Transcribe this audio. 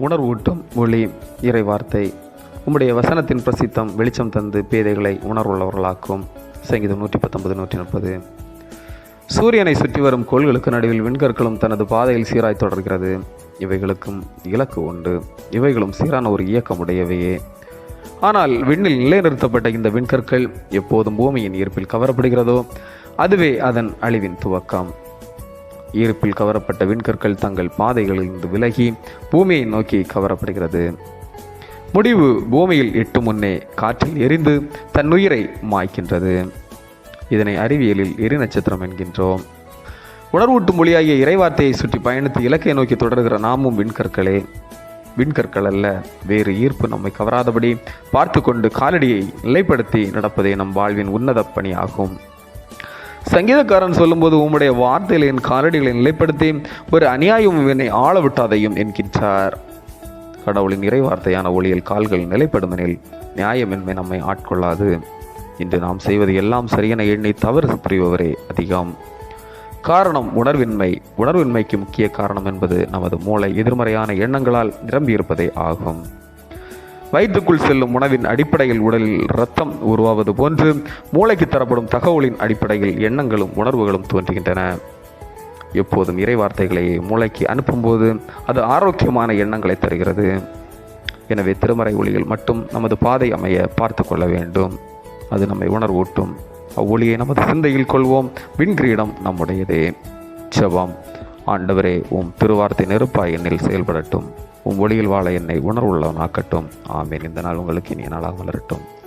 உணர்வூட்டும் ஒளி இறை வார்த்தை உம்முடைய வசனத்தின் பிரசித்தம் வெளிச்சம் தந்து பேதைகளை உணர்வுள்ளவர்களாக்கும். சங்கீதம் நூற்றி பத்தொன்பது நூற்றி முப்பது சூரியனை சுற்றி வரும் கோள்களுக்கு நடுவில் விண்கற்களும் தனது பாதையில் சீராய் தொடர்கிறது. இவைகளுக்கும் இலக்கு உண்டு. இவைகளும் சீரான ஒரு இயக்கமுடையவையே. ஆனால் விண்ணில் நிலைநிறுத்தப்பட்ட இந்த விண்கற்கள் எப்போதும் பூமியின் ஈர்ப்பில் கவரப்படுகிறதோ? அதுவே அதன் அழிவின் துவக்கம். ஈர்ப்பில் கவரப்பட்ட விண்கற்கள் தங்கள் பாதைகளிலிருந்து விலகி பூமியை நோக்கி கவரப்படுகிறது. முடிவு பூமியில் எட்டு முன்னே காற்றில் எரிந்து தன் உயிரை மாய்க்கின்றது. இதனை அறிவியலில் எரி நட்சத்திரம் என்கின்றோம். உணர்வூட்டும் மொழியாகிய இறைவார்த்தையை சுற்றி பயணித்து இலக்கை நோக்கி தொடர்கிற நாமும் விண்கற்களே. விண்கற்கள் அல்ல வேறு ஈர்ப்பு நம்மை கவராதபடி பார்த்து கொண்டு காலடியை நிலைப்படுத்தி நடப்பதே நம் வாழ்வின் உன்னத பணியாகும். சங்கீதக்காரன் சொல்லும்போது உம்முடைய வார்த்தையில் என் காலடிகளை நிலைப்படுத்தி ஒரு அநியாயம் என்னை ஆள விட்டாதையும் என்கின்றார். கடவுளின் இறைவார்த்தையான ஒளியில் கால்கள் நிலைப்படுமெனில் நியாயமின்மை நம்மை ஆட்கொள்ளாது. இன்று நாம் செய்வது எல்லாம் சரியென எண்ணி தவறு புரிபவரே அதிகம். காரணம் உணர்வின்மை. உணர்வின்மைக்கு முக்கிய காரணம் என்பது நமது மூளை எதிர்மறையான எண்ணங்களால் நிரம்பியிருப்பதே ஆகும். வயிற்றுக்குள் செல்லும் உணவின் அடிப்படையில் உடலில் இரத்தம் உருவாவது போன்று மூளைக்கு தரப்படும் தகவலின் அடிப்படையில் எண்ணங்களும் உணர்வுகளும் தோன்றுகின்றன. எப்போதும் இறை வார்த்தைகளை மூளைக்கு அனுப்பும்போது அது ஆரோக்கியமான எண்ணங்களை தருகிறது. எனவே திருமறை ஒளியில் மட்டும் நமது பாதை அமைய பார்த்து கொள்ள வேண்டும். அது நம்மை உணர்வூட்டும். அவ்வொளியை நமது சிந்தையில் கொள்வோம். விண்கிரீடம் நம்முடையதே. செபம் ஆண்டவரே உம் திருவார்த்தை நெருப்பாய் என்னில் செயல்படட்டும். உம் ஒளியில் வாழ என்னை உணர்வுள்ளவனாக்கட்டும். ஆமேன். இந்த நாள் உங்களுக்கு இனிய நாளாக வளரட்டும்.